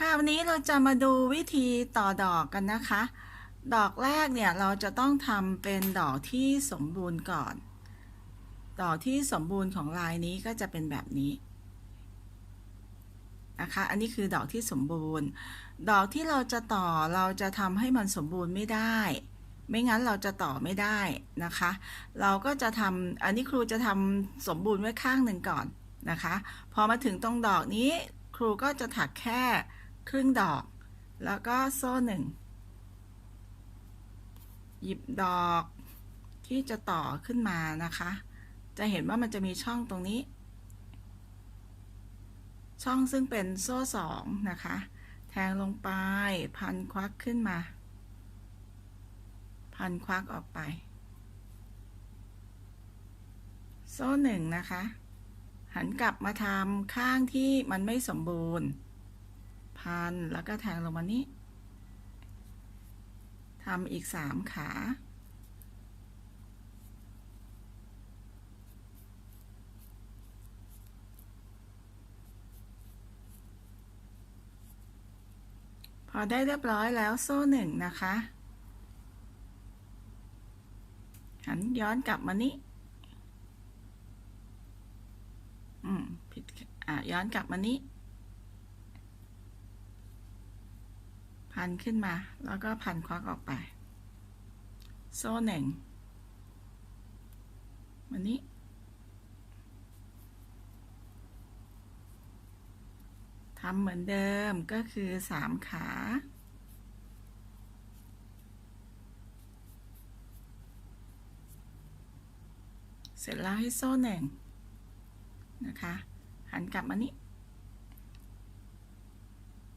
ค่ะวันนี้เราจะมาดูวิธีต่อดอกกันนะคะ ดอกแรกเนี่ยเราจะต้องทำเป็นดอกที่สมบูรณ์ก่อน ดอกที่สมบูรณ์ของลายนี้ก็จะเป็นแบบนี้นะคะอันนี้คือดอกที่สมบูรณ์ ดอกที่เราจะต่อเราจะทำให้มันสมบูรณ์ไม่ได้ ไม่งั้นเราจะต่อไม่ได้นะคะ เราก็จะทำอันนี้ครูจะทำสมบูรณ์ไว้ข้างหนึ่งก่อนนะคะ พอมาถึงตรงดอกนี้ครูก็จะถักแค่ ครึ่งดอก แล้วก็โซ่หนึ่ง หยิบดอกที่จะต่อขึ้นมานะคะ จะเห็นว่ามันจะมีช่องตรงนี้ ช่องซึ่งเป็นโซ่สองนะคะ แทงลงไปพันควักขึ้นมา พันควักออกไป โซ่หนึ่งนะคะ หันกลับมาทำข้างที่มันไม่สมบูรณ์ พัน แล้วก็แทงลงมานี้ทำอีกสามขา พอได้เรียบร้อยแล้วโซ่หนึ่งนะคะ หันย้อนกลับมานี้อืม ผิด อะ ย้อนกลับมานี้ พันขึ้นมา แล้วก็พันควักออกไป โซ่หนึ่งมานี้ ทำเหมือนเดิมก็คือสามขา เสร็จแล้วให้โซ่หนึ่งนะคะ หันกลับมานี้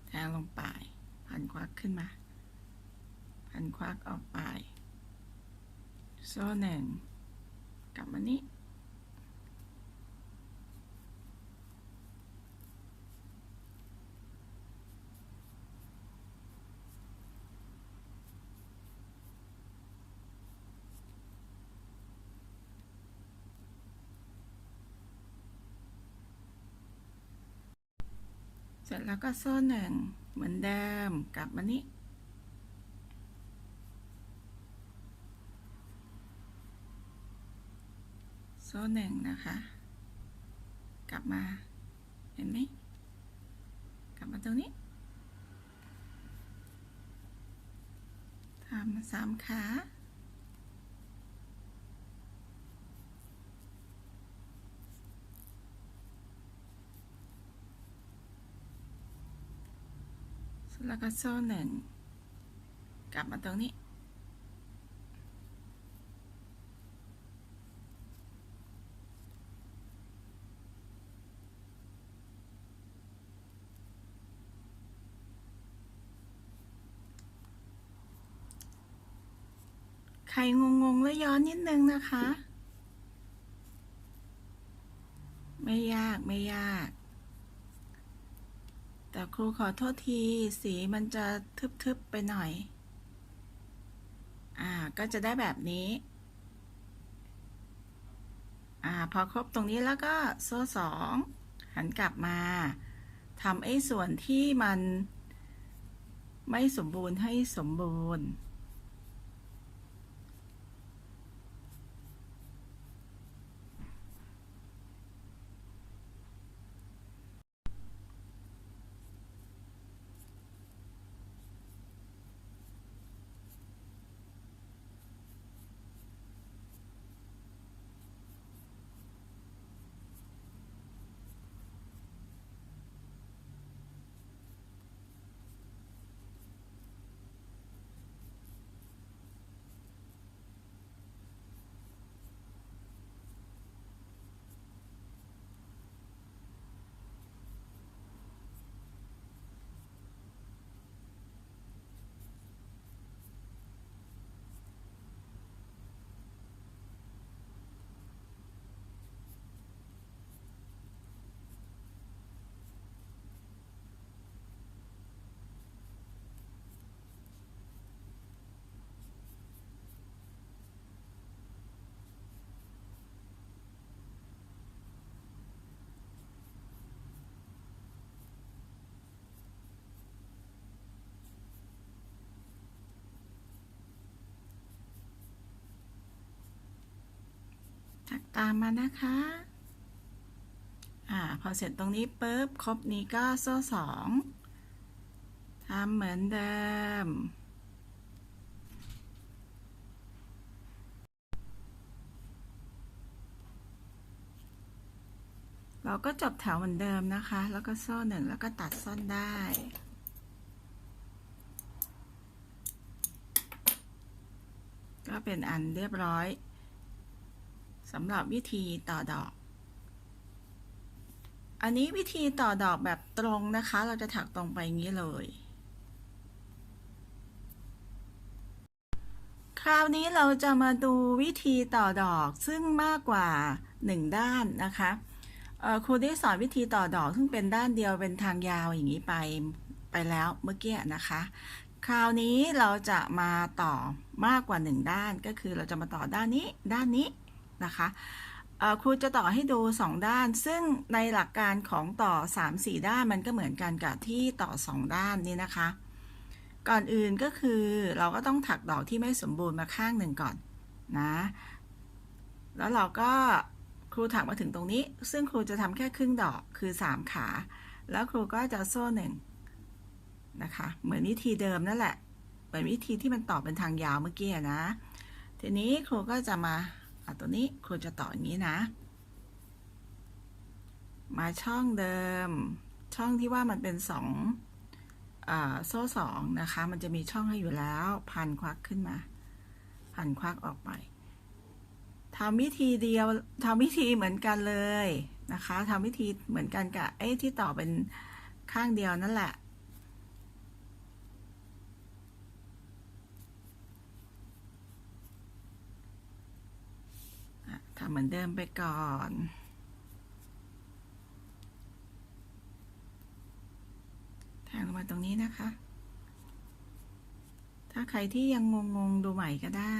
แทงลงไป พันควักขึ้นมา พันควักออกไป โซ่หนึ่งกลับมานี้เสร็จแล้วก็โซ่หนึ่งเหมือนเดิมกลับมานี้โซ่หนึ่งนะคะ กลับมาเห็นไหมกลับมาตรงนี้ทำสามขา แล้วก็โซ่หนึ่ง กลับมาตรงนี้ ใครงงๆแล้วย้อนนิดนึงนะคะ ไม่ยากไม่ยาก แต่ครูขอโทษที สีมันจะทึบๆไปหน่อย อ่า ก็จะได้แบบนี้ อ่า พอครบตรงนี้แล้วก็โซ่สองหันกลับมาทำไอ้ส่วนที่มันไม่สมบูรณ์ให้สมบูรณ์ พ ตามมานะคะ อ่า พอเสร็จตรงนี้ปุ๊บ ครบนี้ก็โซ่สองทำเหมือนเดิม เราก็จบแถวเหมือนเดิมนะคะ แล้วก็โซ่หนึ่งแล้วก็ตัดซ่อนได้ก็เป็นอันเรียบร้อย สำหรับวิธีต่อดอก อันนี้วิธีต่อดอกแบบตรงนะคะ เราจะถักตรงไปอย่างนี้เลย คราวนี้เราจะมาดูวิธีต่อดอกซึ่งมากกว่า 1 ด้านนะคะครูได้สอนวิธีต่อดอกซึ่งเป็นด้านเดียวเป็นทางยาวอย่างนี้ไปไปแล้วเมื่อกี้นะคะ คราวนี้เราจะมาต่อมากกว่า 1 ด้านก็คือเราจะมาต่อด้านนี้ด้านนี้ นะคะครูจะต่อให้ดู 2 ด้าน ซึ่งในหลักการของต่อ 3-4 ด้านมันก็เหมือนกันกับที่ต่อ 2 ด้านนี้นะคะ ก่อนอื่นก็คือเราก็ต้องถักดอกที่ไม่สมบูรณ์มาข้างหนึ่งก่อนนะ แล้วเราก็ครูถักมาถึงตรงนี้ ซึ่งครูจะทำแค่ครึ่งดอกคือ 3 ขา แล้วครูก็จะโซ่หนึ่งนะคะ เหมือนวิธีเดิมนั่นแหละ เหมือนวิธีที่มันต่อเป็นทางยาวเมื่อกี้นะ ทีนี้ครูก็จะมา เอาตัวนี้ครูจะต่ออย่างนี้นะ มาช่องเดิม ช่องที่ว่ามันเป็นสองโซ่สองนะคะ มันจะมีช่องให้อยู่แล้วพันควักขึ้นมา พันควักออกไปทำวิธีเดียวทำวิธีเหมือนกันเลยนะคะทำวิธีเหมือนกันกับไอ้ที่ต่อเป็นข้างเดียวนั่นแหละทำ เหมือนเดิมไปก่อน แทงลงมาตรงนี้นะคะ ถ้าใครที่ยังงงๆดูใหม่ก็ได้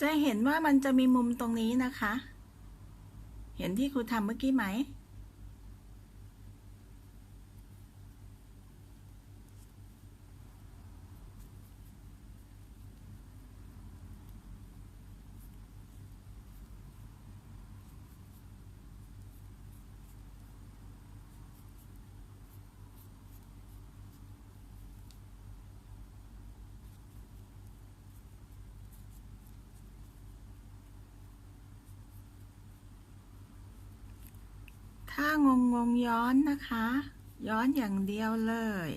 จะเห็นว่ามันจะมีมุมตรงนี้นะคะ เห็นที่ครูทำเมื่อกี้ไหม ถ้างงงย้อนนะคะ ย้อนอย่างเดียวเลย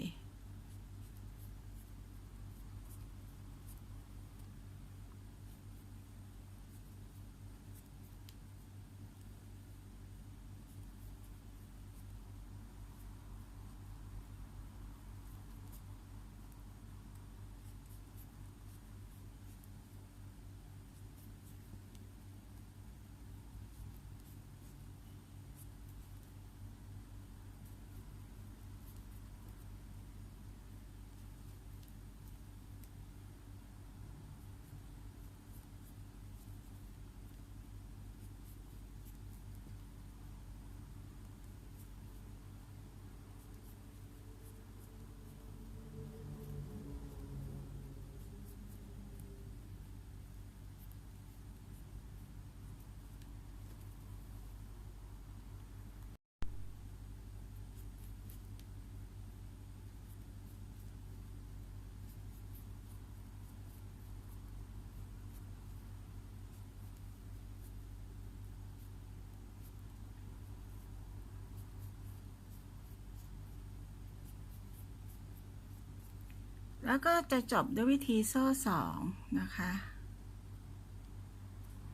แล้วก็จะจบด้วยวิธีโซ่สองนะคะ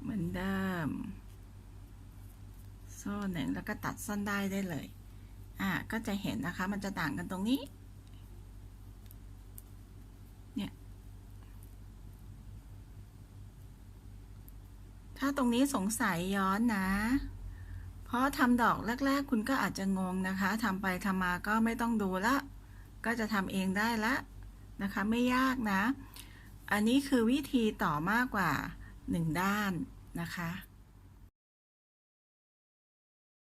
เหมือนเดิม โซ่หนึ่งแล้วก็ตัดซ่อนได้ได้เลย อ่าก็จะเห็นนะคะ มันจะต่างกันตรงนี้ เนี่ย ถ้าตรงนี้สงสัยย้อนนะ เพราะทำดอกแรก ๆ คุณก็อาจจะงงนะคะทำไปทำมาก็ไม่ต้องดูละก็จะทำเองได้ละ นะคะ ไม่ยากนะ อันนี้คือวิธีต่อมากกว่า 1 ด้านนะคะ